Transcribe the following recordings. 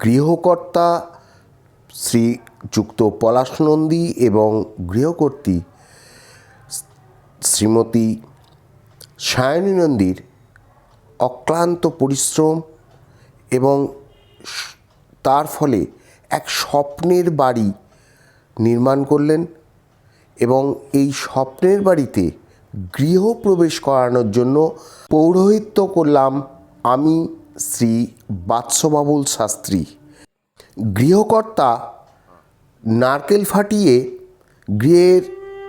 গৃহকর্তা শ্রীযুক্ত পলাশ নন্দী এবং গৃহকর্ত্রী শ্রীমতী সায়নী নন্দীর অক্লান্ত পরিশ্রম এবং তার ফলে এক স্বপ্নের বাড়ি নির্মাণ করলেন এবং এই স্বপ্নের বাড়িতে গৃহপ্রবেশ করানোর জন্য পৌরোহিত্য করলাম আমি শ্রী বাৎসবাবুল শাস্ত্রী। গৃহকর্তা নারকেল ফাটিয়ে গৃহের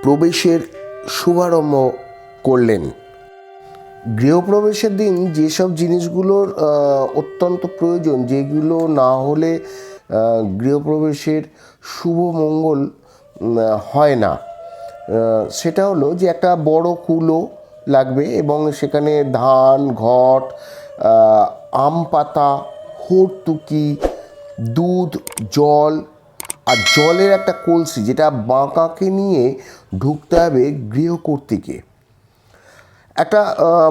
প্রবেশের শুভারম্ভ করলেন। গৃহপ্রবেশের দিন যেসব জিনিসগুলোর অত্যন্ত প্রয়োজন, যেগুলো না হলে গৃহপ্রবেশের শুভ মঙ্গল হয় না। সেটা হলো যে একটা বড় কুলো লাগবে এবং সেখানে ধান, ঘট আম পাতা হর্তুকি, দুধ, জল আর জলের একটা কলসি যেটা বাঁকাকে নিয়ে ঢুকতে হবে গৃহকর্ত্রীকে। একটা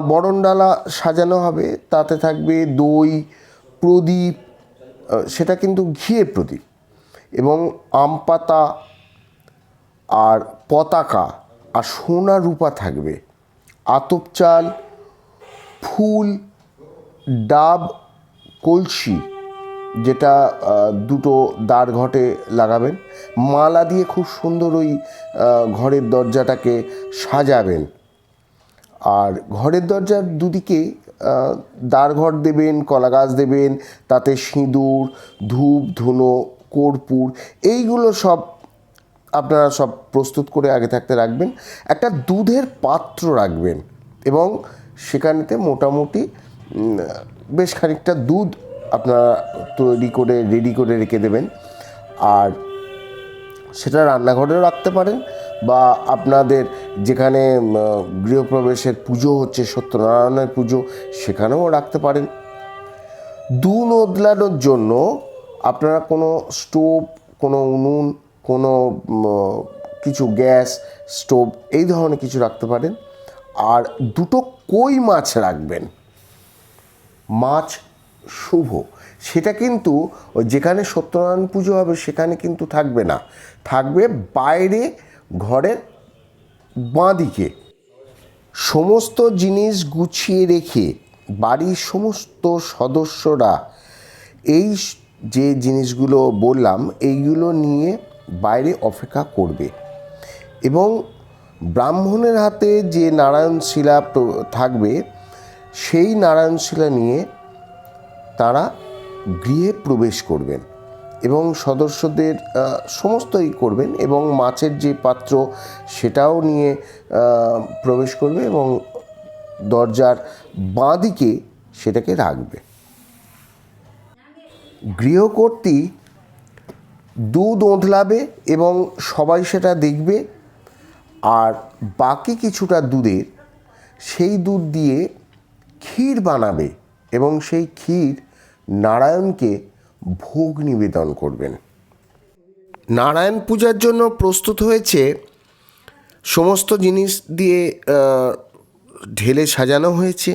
বরণডালা সাজানো হবে, তাতে থাকবে দই, প্রদীপ সেটা কিন্তু ঘিয়ের প্রদীপ এবং আম পাতা আর পতাকা আর সোনা রূপা থাকবে। আতপ চাল, ফুল ডাব কলসি যেটা দুটো দ্বার ঘটে লাগাবেন, মালা দিয়ে খুব সুন্দর ওই ঘরের দরজাটাকে সাজাবেন। আর ঘরের দরজার দুদিকে দ্বারঘর দেবেন, কলা গাছ দেবেন, তাতে সিঁদুর, ধূপ, ধুনো, কর্পূর, এইগুলো সব আপনারা সব প্রস্তুত করে আগে থাকতে রাখবেন। একটা দুধের পাত্র রাখবেন এবং সেখানেতে মোটামুটি বেশ খানিকটা দুধ আপনারা তৈরি করে রেডি করে রেখে দেবেন। আর সেটা রান্নাঘরেও রাখতে পারেন বা আপনাদের যেখানে গৃহপ্রবেশের পুজো হচ্ছে, সত্যনারায়ণের পুজো, সেখানেও রাখতে পারেন। দু নদলানোর জন্য আপনারা কোনো স্টোভ, কোনো উনুন, কোনো কিছু গ্যাস, স্টোভ, এই ধরনের কিছু রাখতে পারেন। আর দুটো কই মাছ রাখবেন। মাছ শুভ। সেটা কিন্তু যেখানে সত্যনারায়ণ পুজো হবে, সেখানে কিন্তু থাকবে না। থাকবে বাইরে ঘরের বাঁদিকে। সমস্ত জিনিস গুছিয়ে রেখে বাড়ির সমস্ত সদস্যরা এই যে জিনিসগুলো বললাম, এইগুলো নিয়ে বাইরে অপেক্ষা করবে। এবং ব্রাহ্মণের হাতে যে নারায়ণ শিলা থাকবে সেই নারায়ণ শিলা নিয়ে তারা গৃহে প্রবেশ করবেন এবং সদস্যদের সমস্তই করবেন এবং মাছের যে পাত্র সেটাও নিয়ে প্রবেশ করবে এবং দরজার বাঁ দিকে সেটাকে রাখবে। গৃহকর্ত্রী দুধ ওঁতলাবে এবং সবাই সেটা দেখবে, আর বাকি কিছুটা দুধের সেই দুধ দিয়ে ক্ষীর বানাবে এবং সেই ক্ষীর নারায়ণকে ভোগ নিবেদন করবেন। নারায়ণ পূজার জন্য প্রস্তুত হয়েছে সমস্ত জিনিস দিয়ে ঢেলে সাজানো হয়েছে।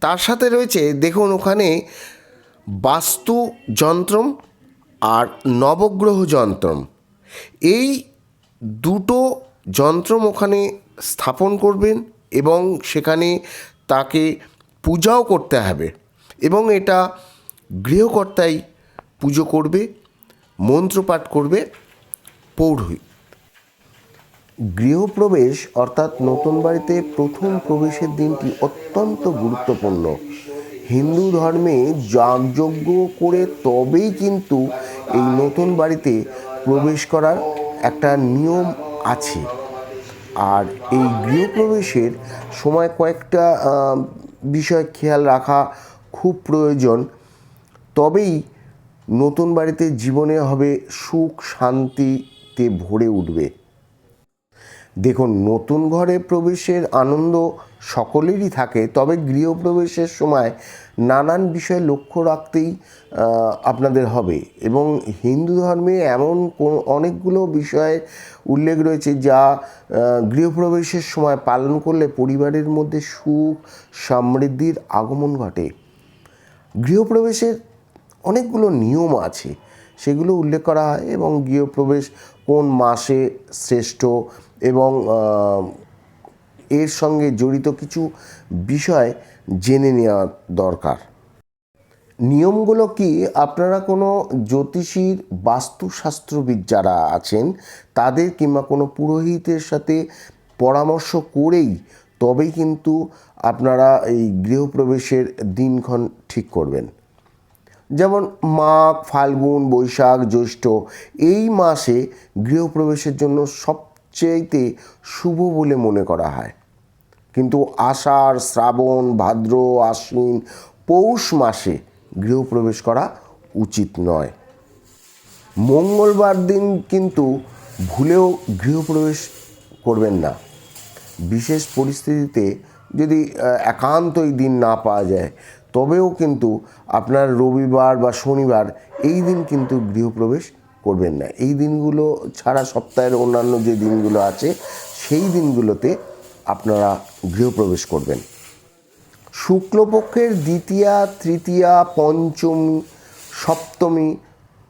তার সাথে রয়েছে, দেখুন ওখানে বাস্তু যন্ত্রম আর নবগ্রহ যন্ত্রম। এই দুটো যন্ত্রম ওখানে স্থাপন করবেন এবং সেখানে তাকে পূজাও করতে হবে এবং এটা গৃহকর্তাই পুজো করবে, মন্ত্রপাঠ করবে, পৌরোহিত। গৃহপ্রবেশ অর্থাৎ নতুন বাড়িতে প্রথম প্রবেশের দিনটি অত্যন্ত গুরুত্বপূর্ণ। হিন্দু ধর্মে যাগযজ্ঞ করে তবেই কিন্তু এই নতুন বাড়িতে প্রবেশ করার একটা নিয়ম আছে। আর এই গৃহপ্রবেশের সময় কয়েকটা বিষয় খেয়াল রাখা খুব প্রয়োজন। তবেই নতুন বাড়িতে জীবনে হবে সুখ, শান্তিতে ভরে উঠবে। দেখুন, নতুন ঘরে প্রবেশের আনন্দ সকলেরই থাকে, তবে গৃহপ্রবেশের সময় নানান বিষয়ে লক্ষ্য রাখতেই আপনাদের হবে। এবং হিন্দু ধর্মে এমন কোন, অনেকগুলো বিষয় উল্লেখ রয়েছে যা গৃহপ্রবেশের সময় পালন করলে পরিবারের মধ্যে সুখ, সমৃদ্ধির আগমন ঘটে। গৃহপ্রবেশের অনেকগুলো নিয়ম আছে, সেগুলো উল্লেখ করা হয় এবং গৃহপ্রবেশ কোন মাসে শ্রেষ্ঠ এবং এর সঙ্গে জড়িত কিছু বিষয় জেনে নেওয়া দরকার। নিয়মগুলো কি? আপনারা কোনো জ্যোতিষীর বাস্তুশাস্ত্রবিদ যারা আছেন, তাদের কিংবা কোনো পুরোহিতের সাথে পরামর্শ করেই তবেই কিন্তু আপনারা এই গৃহপ্রবেশের দিনক্ষণ ঠিক করবেন। যেমন মাঘ, ফাল্গুন, বৈশাখ, জ্যৈষ্ঠ, এই মাসে গৃহপ্রবেশের জন্য সবচেয়েতে শুভ বলে মনে করা হয়। কিন্তু আষাঢ়, শ্রাবণ, ভাদ্র, আশ্বিন, পৌষ মাসে গৃহপ্রবেশ করা উচিত নয়। মঙ্গলবার দিন কিন্তু ভুলেও গৃহপ্রবেশ করবেন না। বিশেষ পরিস্থিতিতে যদি একান্তই দিন না পাওয়া যায়, তবেও কিন্তু আপনার রবিবার বা শনিবার এই দিন কিন্তু গৃহপ্রবেশ করবেন না। এই দিনগুলো ছাড়া সপ্তাহের অন্যান্য যে দিনগুলো আছে, সেই দিনগুলোতে আপনারা গৃহপ্রবেশ করবেন। শুক্লপক্ষের দ্বিতীয়া, তৃতীয়া, পঞ্চমী, সপ্তমী,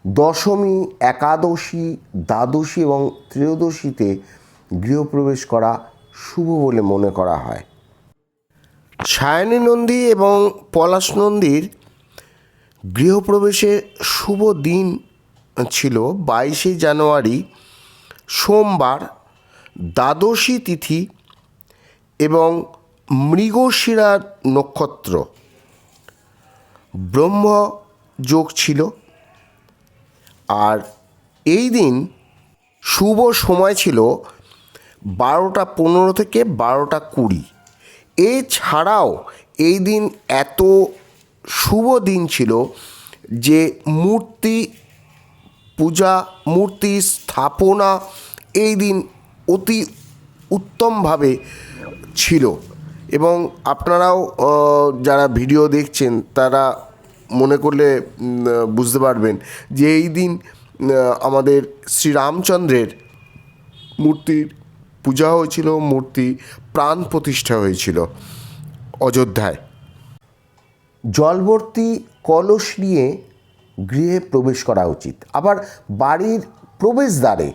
দশমী, একাদশী, দ্বাদশী এবং ত্রয়োদশীতে গৃহপ্রবেশ করা শুভ বলে মনে করা হয়। সায়নী নন্দী এবং পলাশ নন্দীর গৃহপ্রবেশের শুভ দিন ছিল বাইশে জানুয়ারি, সোমবার, দ্বাদশী তিথি এবং মৃগশিরা নক্ষত্র। ব্রহ্ম যোগ ছিল। আর এই দিন শুভ সময় ছিল বারোটা পনেরো থেকে বারোটা কুড়ি। এছাড়াও এই দিন এত শুভ দিন ছিল যে মূর্তি পূজা, মূর্তি স্থাপনা এই দিন অতি উত্তমভাবে ছিল। এবং আপনারাও যারা ভিডিও দেখছেন, তারা মনে করলে বুঝতে পারবেন যে এই দিন আমাদের শ্রীরামচন্দ্রের মূর্তির পূজা হয়েছিল, মূর্তি প্রাণ প্রতিষ্ঠা হয়েছিল অযোধ্যায়। জলবর্তী কলস নিয়ে গৃহে প্রবেশ করা উচিত। আবার বাড়ির প্রবেশদ্বারে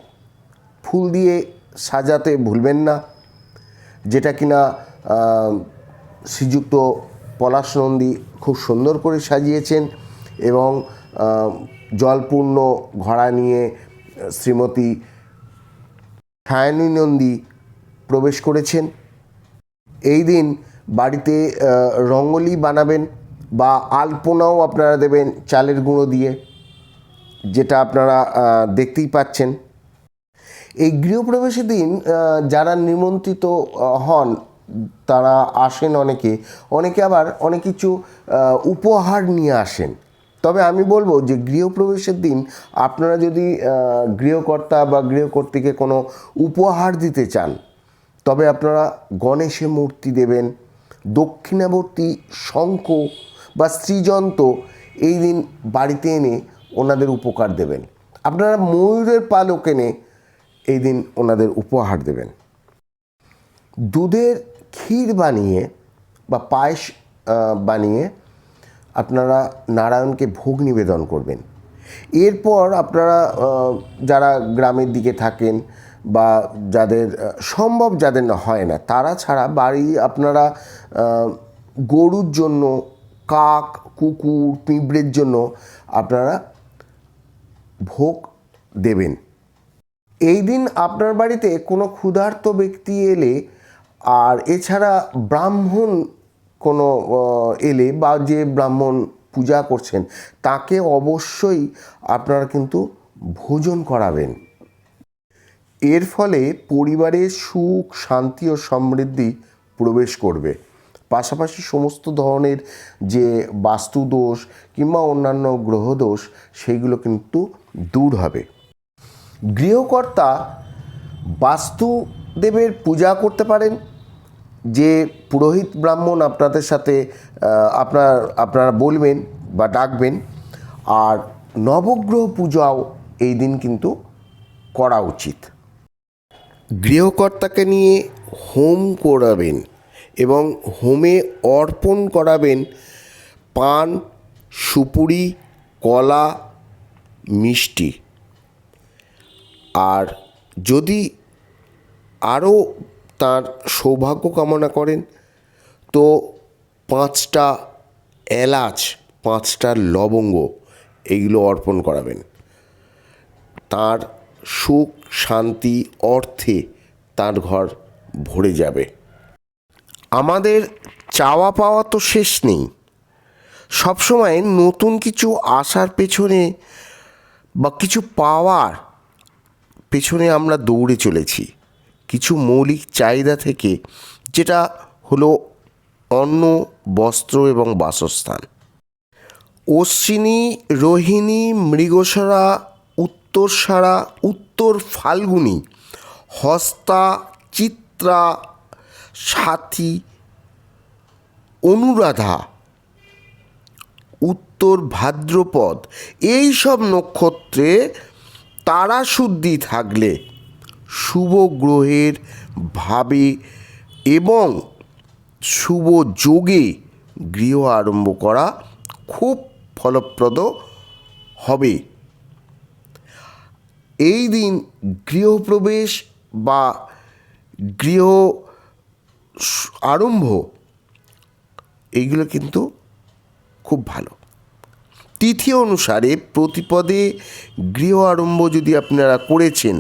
ফুল দিয়ে সাজাতে ভুলবেন না, যেটা কিনা শ্রীযুক্ত পলাশ নন্দী খুব সুন্দর করে সাজিয়েছেন এবং জলপূর্ণ ঘড়া নিয়ে, শ্রীমতী সায়নী নন্দী প্রবেশ করেছেন। এই দিন বাড়িতে রঙ্গোলি বানাবেন বা আলপনাও আপনারা দেবেন চালের গুঁড়ো দিয়ে, যেটা আপনারা দেখতেই পাচ্ছেন। গৃহপ্রবেশের দিন যারা নিমন্ত্রিত হন, তারা আসেন অনেকে। অনেকে আবার অনেক কিছু উপহার নিয়ে আসেন। তবে আমি বলব যে গৃহপ্রবেশের দিন আপনারা যদি গৃহকর্তা বা গৃহকর্ত্রীকে কোনো উপহার দিতে চান, তবে আপনারা গণেশে মূর্তি দেবেন, দক্ষিণাবর্তী শঙ্খ বা শ্রীযন্ত্র এই দিন বাড়িতে এনে ওনাদের উপকার দেবেন। আপনারা ময়ূরের পালক এনে এই দিন ওনাদের উপহার দেবেন। দুধের ক্ষীর বানিয়ে বা পায়েস বানিয়ে আপনারা নারায়ণকে ভোগ নিবেদন করবেন। এরপর আপনারা যারা গ্রামের দিকে থাকেন বা যাদের সম্ভব যাদের না হয় না, তারা ছাড়া বাড়ি আপনারা গরুর জন্য, কাক, কুকুর, পিঁপড়ের জন্য আপনারা ভোগ দেবেন। এই দিন আপনার বাড়িতে কোনো ক্ষুধার্ত ব্যক্তি এলে, আর এছাড়া ব্রাহ্মণ কোনো এলে বা যে ব্রাহ্মণ পূজা করছেন, তাকে অবশ্যই আপনারা কিন্তু ভোজন করাবেন। এর ফলে পরিবারে সুখ, শান্তি ও সমৃদ্ধি প্রবেশ করবে। পাশাপাশি সমস্ত ধরনের যে বাস্তুদোষ কিংবা অন্যান্য গ্রহদোষ সেইগুলো কিন্তু দূর হবে। গৃহকর্তা বাস্তুদেবের পূজা করতে পারেন, যে পুরোহিত ব্রাহ্মণ আপনাদের সাথে আপনার, আপনারা বলবেন বা ডাকবেন, আর নবগ্রহ পূজাও এই দিন কিন্তু করা উচিত। গৃহকর্তাকে নিয়ে হোম করাবেন এবং হোমে অর্পণ করাবেন পান, সুপুরি, কলা, মিষ্টি। আর যদি আরও তার সৌভাগ্য কামনা করেন, তো পাঁচটা এলাচ, পাঁচটা লবঙ্গ এইগুলো অর্পণ করাবেন। তার সুখ, শান্তি, অর্থে তার ঘর ভরে যাবে। আমাদের চাওয়া পাওয়া তো শেষ নেই। সবসময় নতুন কিছু আসার পেছনে বা কিছু পাওয়ার পেছনে আমরা দৌড়ে চলেছি। কিছু মৌলিক চাহিদা থেকে, যেটা হলো অন্ন, বস্ত্র এবং বাসস্থান। অশ্বিনী, রোহিণী মৃগসারা উত্তরসারা উত্তর ফাল্গুনী, হস্তা, চিত্রা, সাথী, অনুরাধা, উত্তর ভাদ্রপদ এই সব নক্ষত্রে তারা শুদ্ধি থাকলে শুভ গ্রহের ভাবে এবং শুভ যোগে গৃহ আরম্ভ করা খুব ফলপ্রদ হবে। এই দিন গৃহপ্রবেশ বা গৃহ আরম্ভ, এইগুলো কিন্তু খুব ভালো। তিথি অনুসারে প্রতিপদে গৃহ আরম্ভ যদি আপনারা করেছেন,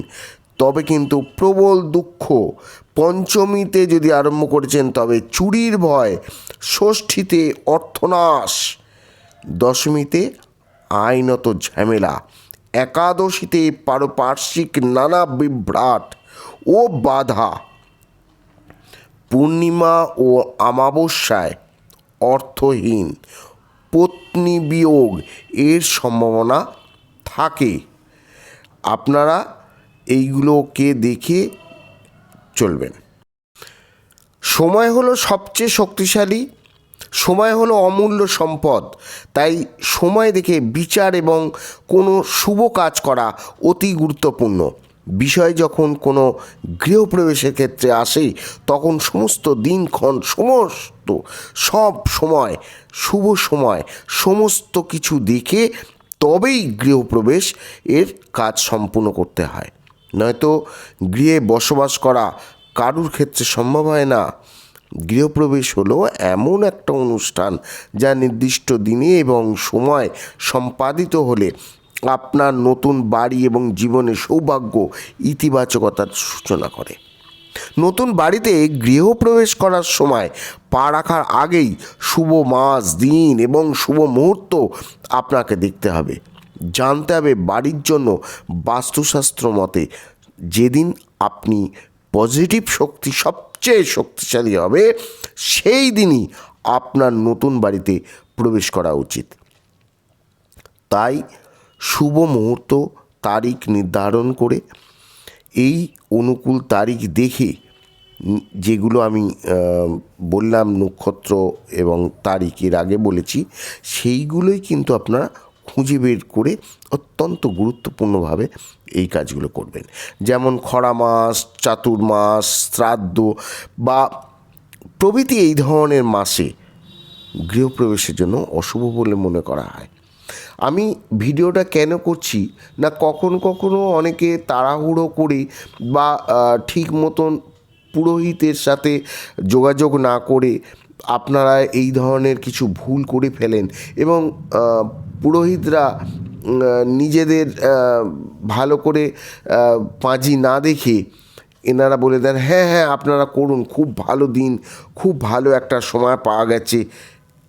তবে কিন্তু প্রবল দুঃখ। পঞ্চমীতে যদি আরম্ভ করেছেন, তবে চুরির ভয়, ষষ্ঠীতে অর্থনাশ, দশমীতে আইনত ঝামেলা, একাদশীতে পারপার্শ্বিক নানা বিভ্রাট ও বাধা। পূর্ণিমা ও আমাবস্যায় অর্থহীন পত্নী বিয়োগ এর সম্ভাবনা থাকে। আপনারা এইগুলোকে দেখে চলবেন। সময় হলো সবচেয়ে শক্তিশালী, সময় হলো অমূল্য সম্পদ। তাই সময় দেখে বিচার এবং কোনো শুভ কাজ করা অতি গুরুত্বপূর্ণ। বিষয় যখন কোনো গৃহপ্রবেশের ক্ষেত্রে আসে তখন সমস্ত দিনক্ষণ, সমস্ত সব সময়, শুভ সময়, সমস্ত কিছু দেখে তবেই গৃহপ্রবেশ এর কাজ সম্পূর্ণ করতে হয়। নয়তো গৃহে বসবাস করা কারুর ক্ষেত্রে সম্ভব হয় না। গৃহপ্রবেশ হলো এমন একটা অনুষ্ঠান যা নির্দিষ্ট দিনে এবং সময় সম্পাদিত হলে আপনার নতুন বাড়ি এবং জীবনে সৌভাগ্য ইতিবাচকতার সূচনা করে। নতুন বাড়িতে গৃহপ্রবেশ করার সময় পা রাখার আগেই শুভ মাস, দিন এবং শুভ মুহূর্ত আপনাকে দেখতে হবে। জানতে হবে বাড়ির জন্য বাস্তুশাস্ত্র মতে যেদিন আপনি পজিটিভ শক্তি সবচেয়ে শক্তিশালী হবে, সেই দিনই আপনার নতুন বাড়িতে প্রবেশ করা উচিত। তাই শুভ মুহূর্ত তারিখ নির্ধারণ করে, এই অনুকূল তারিখ দেখে যেগুলো আমি বললাম নক্ষত্র এবং তারিখের আগে বলেছি, সেইগুলোই কিন্তু আপনারা খুঁজে বের করে অত্যন্ত গুরুত্বপূর্ণভাবে এই কাজগুলো করবেন। যেমন খরা মাস, চাতুর্মাস, শ্রাদ্ধ বা প্রভৃতি এই ধরনের মাসে গৃহপ্রবেশের জন্য অশুভ বলে মনে করা হয়। আমি ভিডিওটা কেন করছি না কখন কখনো অনেকে তাড়াহুড়ো করে বা ঠিক মতন পুরোহিতের সাথে যোগাযোগ না করে আপনারা এই ধরনের কিছু ভুল করে ফেলেন এবং পুরোহিতরা নিজেদের ভালো করে পাঁজি না দেখে এনারা বলে দেন হ্যাঁ হ্যাঁ আপনারা করুন, খুব ভালো দিন, খুব ভালো একটা সময় পাওয়া গেছে।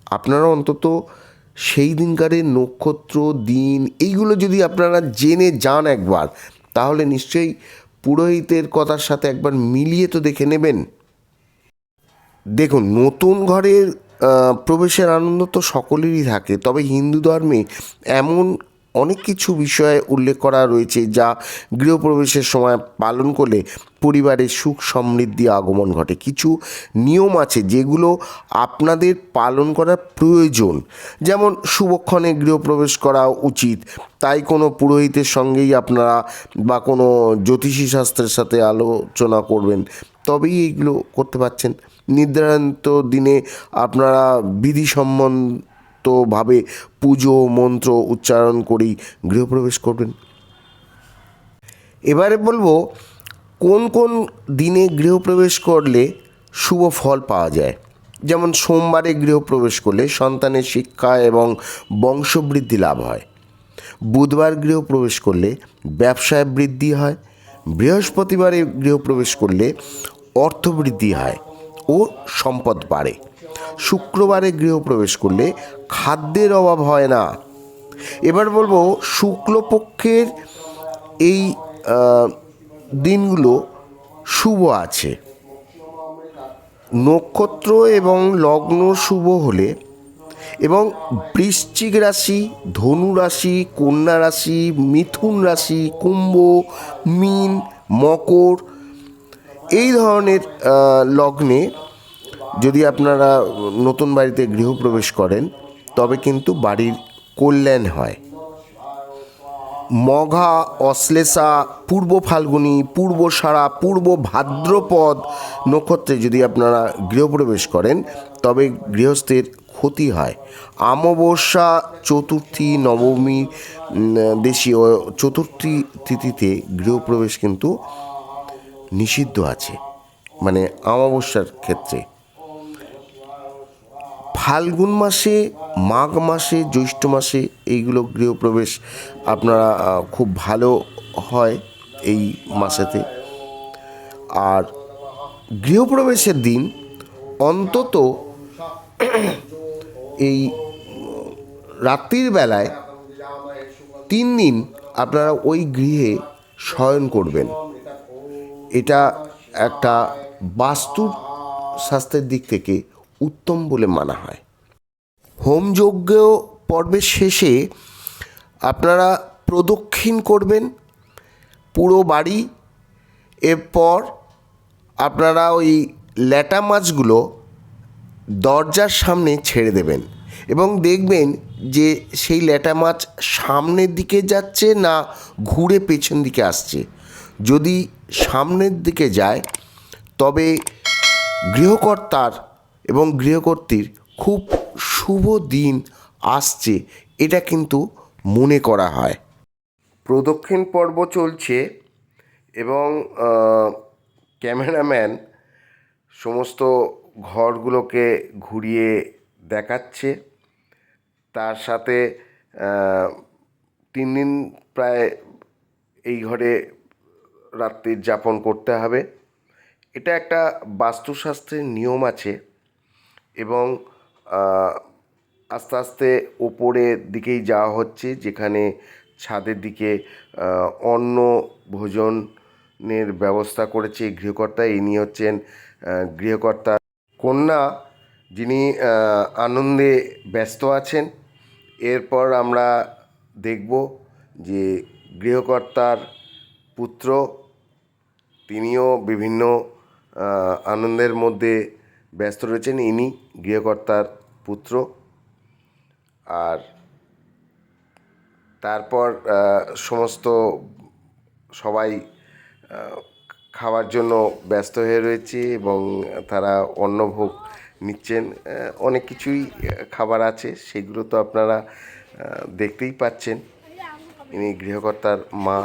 আপনারা অন্তত সেই দিনকারের নক্ষত্র, দিন, এইগুলো যদি আপনারা জেনে যান একবার, তাহলে নিশ্চয়ই পুরোহিতের কথার সাথে একবার মিলিয়ে তো দেখে নেবেন। দেখুন, নতুন ঘরের প্রবেশের আনন্দ তো সকলেরই থাকে, তবে হিন্দু ধর্মে এমন অনেক কিছু বিষয়ে উল্লেখ করা রয়েছে যা গৃহপ্রবেশের সময় পালন করলে পরিবারের সুখ সমৃদ্ধি আগমন ঘটে। কিছু নিয়ম আছে যেগুলো আপনাদের পালন করা প্রয়োজন। যেমন শুভক্ষণে গৃহপ্রবেশ করা উচিত। তাই কোনো পুরোহিতের সঙ্গেই আপনারা বা কোনো জ্যোতিষী শাস্ত্রের সাথে আলোচনা করবেন। তবেই এইগুলো করতে পারছেন। নির্ধারিত দিনে আপনারা বিধি সম্বন্ধ যথাযথভাবে পুজো, মন্ত্র উচ্চারণ করেই গৃহপ্রবেশ করবেন। এবারে বলব, কোন কোন দিনে গৃহপ্রবেশ করলে শুভ ফল পাওয়া যায়? যেমন সোমবারে গৃহপ্রবেশ করলে সন্তানের শিক্ষা এবং বংশবৃদ্ধি লাভ হয়। বুধবার গৃহপ্রবেশ করলে ব্যবসায় বৃদ্ধি হয়। বৃহস্পতিবারে গৃহপ্রবেশ করলে অর্থবৃদ্ধি হয় ও সম্পদ বাড়ে। শুক্রবারে গৃহপ্রবেশ করলে খাদ্যের অভাব হয় না। এবার বলব, শুক্লপক্ষের এই দিনগুলো শুভ আছে। নক্ষত্র এবং লগ্ন শুভ হলে এবং বৃশ্চিক রাশি, ধনু রাশি, কন্যা রাশি, মিথুন রাশি, কুম্ভ, মীন, মকর এই ধরনের লগ্নে যদি আপনারা নতুন বাড়িতে গৃহপ্রবেশ করেন, তবে কিন্তু বাড়ির কল্যাণ হয়। মঘা, অশ্লেষা, পূর্ব ফাল্গুনী, পূর্ব সারা, পূর্ব ভাদ্রপদ নক্ষত্রে যদি আপনারা গৃহপ্রবেশ করেন, তবে গৃহস্থের ক্ষতি হয়। অমাবস্যা, চতুর্থী, নবমী দেশীয় চতুর্থী তিথিতে গৃহপ্রবেশ কিন্তু নিষিদ্ধ আছে মানে অমাবস্যার ক্ষেত্রে। ফাল্গুন মাসে, মাঘ মাসে, জ্যৈষ্ঠ মাসে এইগুলো গৃহপ্রবেশ আপনারা খুব ভালো হয় এই মাসেতে। আর গৃহপ্রবেশের দিন অন্তত এই রাত্রির বেলায় তিন দিন আপনারা ওই গৃহে শয়ন করবেন। এটা একটা বাস্তুর স্বাস্থ্যের দিক থেকে উত্তম বলে মানা হয়। হোমযজ্ঞ পর্বের শেষে আপনারা প্রদক্ষিণ করবেন পুরো বাড়ি। এরপর আপনারা ওই ল্যাটা মাছগুলো দরজার সামনে ছেড়ে দেবেন এবং দেখবেন যে সেই ল্যাটা মাছ সামনের দিকে যাচ্ছে না ঘুরে পেছন দিকে আসছে। যদি সামনের দিকে যায়, তবে গৃহকর্তার এবং গৃহকর্ত্রীর খুব শুভ দিন আসছে, এটা কিন্তু মনে করা হয়। প্রদক্ষিণ পর্ব চলছে এবং ক্যামেরাম্যান সমস্ত ঘরগুলোকে ঘুরিয়ে দেখাচ্ছে। তার সাথে তিন দিন প্রায় এই ঘরে রাত্রি যাপন করতে হবে। এটা একটা বাস্তুশাস্ত্রের নিয়ম আছে। এবং আস্তে আস্তে ওপরের দিকেই যাওয়া হচ্ছে, যেখানে ছাদের দিকে অন্ন ভোজনের ব্যবস্থা করেছে গৃহকর্তা। ইনি হচ্ছেন গৃহকর্তা কন্যা, যিনি আনন্দে ব্যস্ত আছেন। এরপর আমরা দেখব যে গৃহকর্তার পুত্র, তিনিও বিভিন্ন আনন্দের মধ্যে ব্যস্ত রয়েছেন ইনি, গৃহকর্তার পুত্র। আর তারপর সমস্ত সবাই খাওয়ার জন্য ব্যস্ত হয়ে রয়েছে এবং তারা অন্নভোগ নিচ্ছেন। অনেক কিছুই খাবার আছে, সেগুলো তো আপনারা দেখতেই পাচ্ছেন। ইনি গৃহকর্তার মা,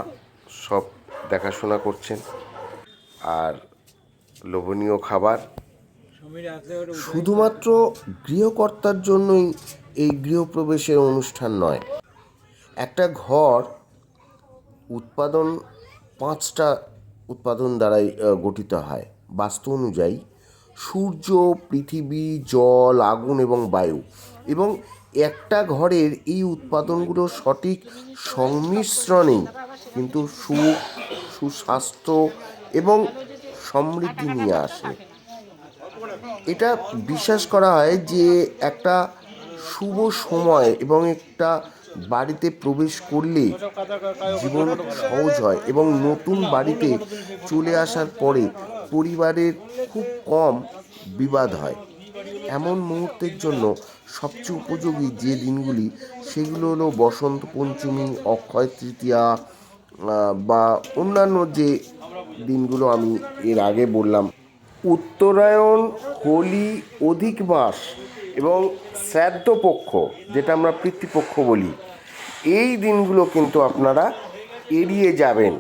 সব দেখাশোনা করছেন। আর লোভনীয় খাবার শুধুমাত্র গৃহকর্তার জন্যই এই গৃহপ্রবেশের অনুষ্ঠান নয়। একটা ঘর উৎপাদন, পাঁচটা উৎপাদন দ্বারাই গঠিত হয়। বাস্তু অনুযায়ী সূর্য, পৃথিবী, জল, আগুন এবং বায়ু এবং একটা ঘরের এই উৎপাদনগুলো সঠিক সংমিশ্রণেই কিন্তু সুখ সুস্বাস্থ্য এবং সমৃদ্ধি নিয়ে আসে। এটা বিশ্বাস করা হয় যে একটা শুভ সময় এবং একটা বাড়িতে প্রবেশ করলে জীবন সহজ হয় এবং নতুন বাড়িতে চলে আসার পরে পরিবারের খুব কম বিবাদ হয়। এমন মুহূর্তের জন্য সবচেয়ে উপযোগী যে দিনগুলি, সেগুলো হলো বসন্ত পঞ্চমী, অক্ষয় তৃতীয়া বা অন্যান্য যে দিনগুলো আমি এর আগে বললাম। উত্তরায়ণ, হোলি, অধিক মাস এবং শ্রাদ্ধ পক্ষ, যেটা আমরা পিতৃপক্ষ বলি, এই দিনগুলো কিন্তু আপনারা এড়িয়ে যাবেন।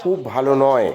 খুব ভালো নয়।